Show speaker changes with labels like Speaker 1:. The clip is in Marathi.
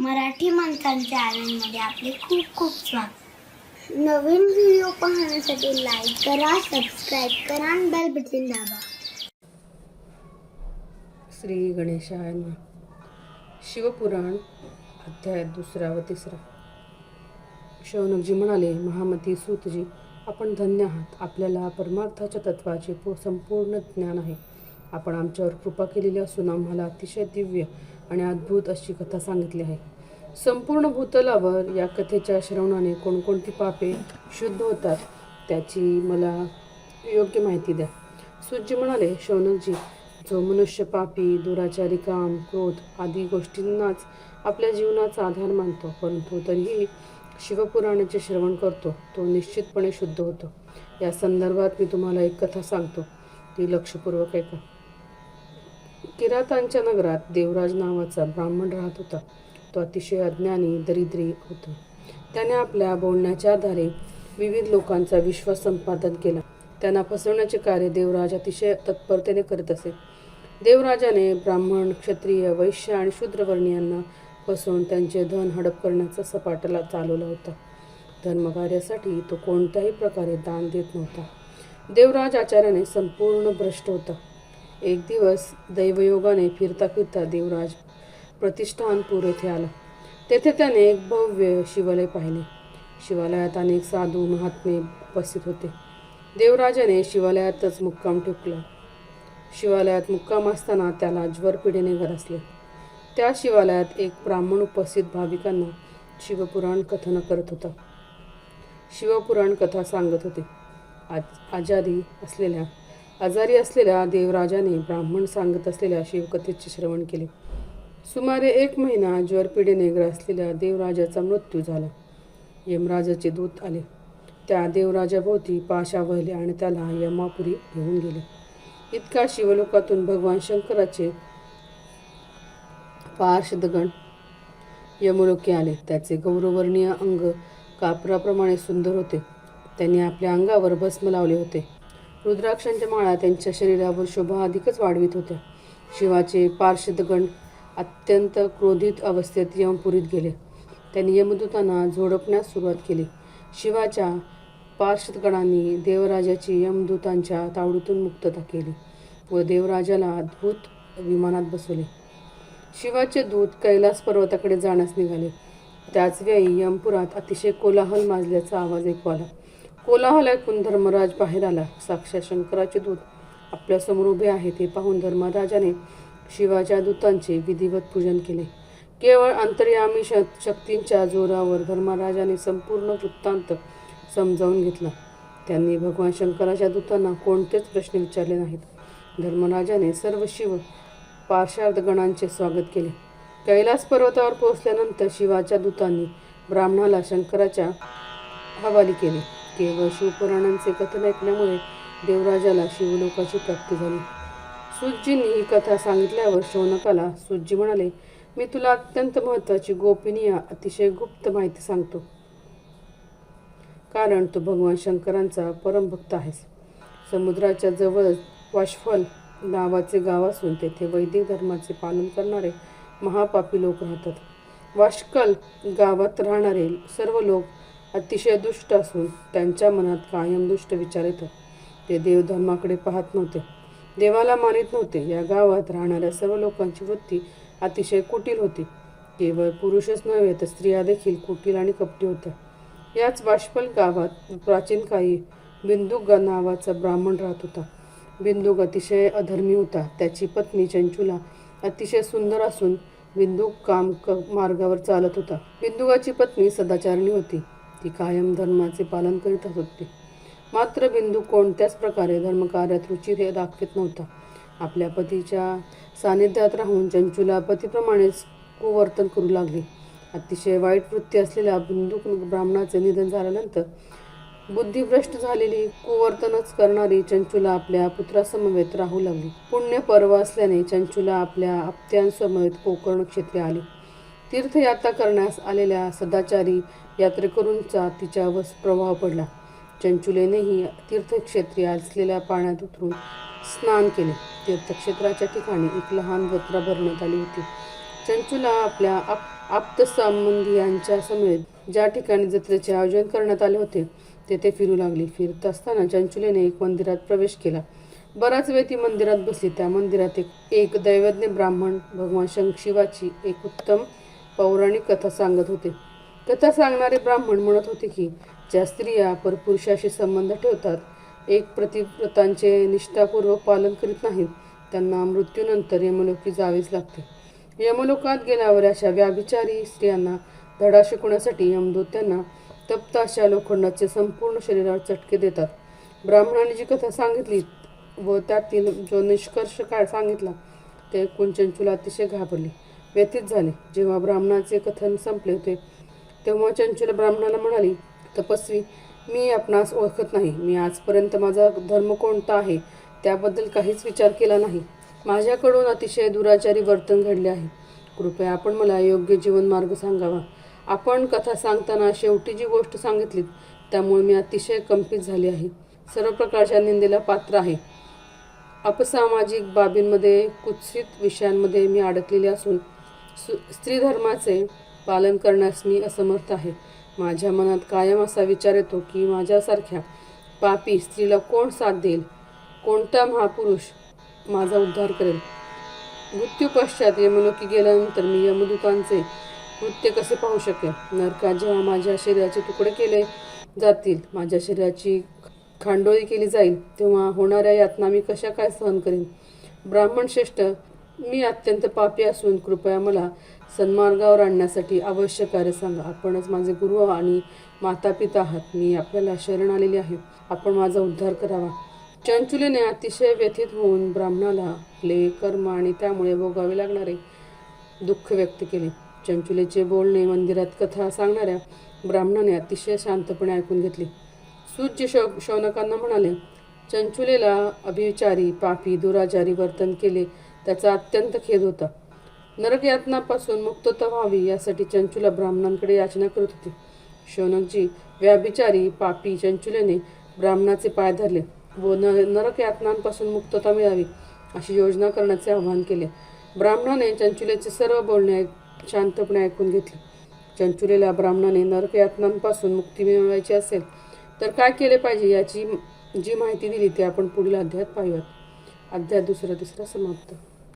Speaker 1: मराठी माणसांच्या चॅनलमध्ये आपले खूप खूप स्वागत. नवीन व्हिडिओ पाहण्यासाठी लाईक करा सबस्क्राईब करा आणि बेल बटन दाबा.
Speaker 2: श्री गणेशाय शिवपुराण अध्याय दुसरा व तिसरा. शौनकजी म्हणाले महामती सूतजी आपण धन्य आहात. आपल्याला परमार्थाच्या तत्वाचे संपूर्ण ज्ञान आहे. आपण आमच्यावर कृपा केलेली असून आम्हाला अतिशय दिव्य आणि अद्भुत अशी कथा सांगितली आहे. संपूर्ण भूतलावर या कथेच्या श्रवणाने कोणकोणती पापे शुद्ध होतात त्याची मला योग्य माहिती द्या. सूर्य म्हणाले शौनकजी जो मनुष्य पापी दुराचारी काम क्रोध आदी गोष्टींनाच आपल्या जीवनाचा आधार मानतो परंतु तरीही शिवपुराणाचे श्रवण करतो तो निश्चितपणे शुद्ध होतो. या संदर्भात मी तुम्हाला एक कथा सांगतो. ती लक्षपूर्वक ऐका. किरातांच्या नगरात देवराज नावाचा ब्राह्मण राहत होता. तो अतिशय अज्ञानी दरिद्री होता. त्याने आपल्या बोलण्याच्या आधारे विविध लोकांचा विश्वास संपादन केला. त्यांना फसवण्याचे कार्य देवराज अतिशय तत्परतेने करत असे. देवराजाने ब्राह्मण क्षत्रिय वैश्य आणि शूद्रवर्णीयांना फसवून त्यांचे धन हडप करण्याचा सपाटला चालवला होता. धर्मकार्यासाठी तो कोणत्याही प्रकारे दान देत नव्हता. देवराज आचार्याने संपूर्ण भ्रष्ट होता. एक दिवस दैवयोगाने फिरता फिरता देवराज प्रतिष्ठानपूर येथे आला. तेथे त्याने एक भव्य शिवालय पाहिले. शिवालयात अनेक साधू महात्मे उपस्थित होते. देवराजाने शिवालयातच मुक्काम ठोकला. शिवालयात मुक्काम असताना त्याला ज्वरपिढीने गरसले त्या शिवालयात एक ब्राह्मण उपस्थित भाविकांना शिवपुराण कथन करत होता. शिवपुराण कथा सांगत होते. आज आजारी असलेल्या आजारी असलेल्या देवराजाने ब्राह्मण सांगत असलेल्या शिवकथेचे श्रवण केले. सुमारे एक महिना ज्वरपिढीने ग्रासलेल्या देवराजाचा मृत्यू झाला. यमराजाचे दूत आले. त्या देवराजाभोवती पाशा वहले आणि त्याला यमापुरी घेऊन गेले. इतका शिवलोकातून भगवान शंकराचे पार्षदगण यमलोके आले. त्याचे गौरवर्णीय अंग कापराप्रमाणे सुंदर होते. त्यांनी आपल्या अंगावर भस्म लावले होते. रुद्राक्षांच्या माळा त्यांच्या शरीरावर शोभा अधिकच वाढवित होत्या. शिवाचे पार्षदगण अत्यंत क्रोधित अवस्थेत यमपुरीत गेले. त्यांनी यमदूतांना झोडपण्यास सुरुवात केली. शिवाच्या पार्षदगणांनी देवराजाची यमदूतांच्या तावडीतून मुक्तता केली व देवराजाला अद्भुत विमानात बसवले. शिवाचे दूत कैलास पर्वताकडे जाण्यास निघाले. त्याच वेळी यमपुरात अतिशय कोलाहल माजल्याचा आवाज ऐकू आला. कोलाहलातून धर्मराज बाहेर आला? साक्षात शंकराचे दूत आपल्यासमोर उभे आहे ते पाहून धर्मराजाने शिवाच्या दूतांचे विधिवत पूजन केले. केवळ अंतर्यामी शक्तींच्या जोरावर धर्मराजाने संपूर्ण वृत्तांत समजावून घेतला. त्यांनी भगवान शंकराच्या दूतांना कोणतेच प्रश्न विचारले नाहीत. धर्मराजाने सर्व शिव पार्षार्थगणांचे स्वागत केले. कैलास पर्वतावर पोहोचल्यानंतर शिवाच्या दूतांनी ब्राह्मणाला शंकराच्या हवाली केले. केवळ शिवपुराणांचे कथन ऐकल्यामुळे देवराजाला शिवलोकाची प्राप्ती झाली. सुज्जींनी ही कथा सांगितल्यावर शौनकाला सुज्जी म्हणाले मी तुला अत्यंत महत्त्वाची गोपनीय अतिशय गुप्त माहिती सांगतो. कारण तू भगवान शंकरांचा परमभक्त आहेस. समुद्राच्या जवळ वाशफल नावाचे गाव असून तेथे वैदिक धर्माचे पालन करणारे महापापी लोक राहतात. वाशकल गावात राहणारे सर्व लोक अतिशय दुष्ट असून त्यांच्या मनात कायम दुष्ट विचार येतात ते देवधर्माकडे पाहत नव्हते. देवाला मानित नव्हते. या गावात राहणाऱ्या सर्व लोकांची वृत्ती अतिशय कुटील होती. केवळ पुरुषच नव्हे तर स्त्रिया देखील कुटील आणि कपटी होत्या. याच बाष्पल गावात प्राचीन काळी बिंदुग नावाचा ब्राह्मण राहत होता. बिंदुग अतिशय अधर्मी होता. त्याची पत्नी चंचुला अतिशय सुंदर असून बिंदुक काम क मार्गावर चालत होता. बिंदुकाची पत्नी सदाचारणी होती. ती कायम धर्माचे पालन करीत होती. मात्र बिंदू कोणत्याच प्रकारे धर्मकार्यात रुची हे दाखवित नव्हता. आपल्या पतीच्या सानिध्यात राहून चंचुला पतीप्रमाणेच कुवर्तन करू लागली. अतिशय वाईट वृत्ती असलेल्या बिंदू ब्राह्मणाचे निधन झाल्यानंतर बुद्धिभ्रष्ट झालेली कुवर्तनच करणारी चंचुला आपल्या पुत्रासमवेत राहू लागली. पुण्य पर्व असल्याने चंचुला आपल्या आप्त्यांसमवेत कोकर्ण क्षेत्रे आली. तीर्थयात्रा करण्यास आलेल्या सदाचारी यात्रेकरूंचा तिच्यावर प्रभाव पडला. चंचुलेनेही तीर्थक्षेत्री असलेल्या पाण्यात उतरून स्नान केले. तीर्थक्षेत्राच्या ठिकाणी एक लहान जत्रा भरण्यात आली होती. चंचुला आपल्या आप आप्तसंबंधी यांच्या समेत ज्या ठिकाणी जत्रेचे आयोजन करण्यात आले होते तेथे फिरू लागली. फिरत असताना चंचुलेने एक मंदिरात प्रवेश केला. बराच वेळ ती मंदिरात बसली. त्या मंदिरात एक एक दैवज्ञ ब्राह्मण भगवान शंख शिवाची एक उत्तम पौराणिक कथा सांगत होते. कथा सांगणारे ब्राह्मण म्हणत होते की ज्या स्त्रिया परपुरुषाशी संबंध ठेवतात एक प्रतिव्रतांचे निष्ठापूर्वक पालन करीत नाहीत त्यांना मृत्यूनंतर यमलोकी जावेच लागते. यमलोकात गेल्यावर अशा व्याभिचारी स्त्रियांना धडा शिकवण्यासाठी यमदूत त्यांना तप्त अशा लोखंडाचे संपूर्ण शरीरावर चटके देतात. ब्राह्मणाने जी कथा सांगितली व त्यातील जो निष्कर्ष काय सांगितला ते कुंचनचुला अतिशय घाबरले. व्यथित झाले. जेव्हा ब्राह्मणाचे कथन संपले होते तेव्हा चंचल ब्राह्मणाला म्हणाली तपस्वी मी आपणास ओळखत नाही. मी आजपर्यंत माझा धर्म कोणता आहे त्याबद्दल काहीच विचार केला नाही. माझ्याकडून अतिशय दुराचारी वर्तन घडले आहे. कृपया आपण मला योग्य जीवन मार्ग सांगावा. आपण कथा सांगताना शेवटी जी गोष्ट सांगितलीत त्यामुळे मी अतिशय कंपित झाली आहे. सर्व प्रकारच्या निंदेला पात्र आहे. अपसामाजिक बाबींमध्ये कुत्सित विषयांमध्ये मी अडकलेले असून सु स्त्री धर्माचे पालन करण्यास मी असमर्थ आहे. माझ्या मनात कायम असा विचार येतो की माझ्यासारख्या पापी स्त्रीला कोण साथ देईल? कोणता महापुरुष माझा उद्धार करेल? मृत्यू पश्चात यमलोकी गेल्यानंतर मी यमदूतांचे कृत्य कसे पाहू शकेल नरकात जेव्हा माझ्या शरीराचे तुकडे केले जातील माझ्या शरीराची खांडोळी केली जाईल तेव्हा होणाऱ्या यातना मी कशा काय सहन करेन? ब्राह्मण श्रेष्ठ मी अत्यंत पापी असून कृपया मला सन्मार्गावर आणण्यासाठी आवश्यक कार्य सांगा. आपणच माझे गुरु आणि माता पिता आहात. मी आपल्याला शरण आलेली आहे. आपण माझा उद्धार करावा. चंचुलीने अतिशय व्यथित होऊन ब्राह्मणाला आपले कर्म आणि त्यामुळे भोगावे लागणारे दुःख व्यक्त केले. चंचुलेचे बोलणे मंदिरात कथा सांगणाऱ्या ब्राह्मणाने अतिशय शांतपणे ऐकून घेतली. सूज्य शौ शौनकांना म्हणाले चंचुलेला अभिचारी पापी दुराचारी वर्तन केले. त्याचा अत्यंत खेद होता. नरक यातनापासून मुक्तता व्हावी यासाठी चंचुला ब्राह्मणांकडे याचना करत होती. शौनकजी व्याभिचारी पापी चंचुलेने ब्राह्मणाचे पाय धरले व न नरक यातनांपासून मुक्तता मिळावी अशी योजना करण्याचे आवाहन केले. ब्राह्मणाने चंचुलेचे सर्व बोलणे ऐक- शांतपणे ऐकून घेतले. चंचुलेला ब्राह्मणाने नरक यातनांपासून मुक्ती मिळवायची असेल तर काय केले पाहिजे याची जी माहिती दिली ती आपण पुढील अध्यायात पाहूयात. अध्याय दुसरा तिसरा समाप्त.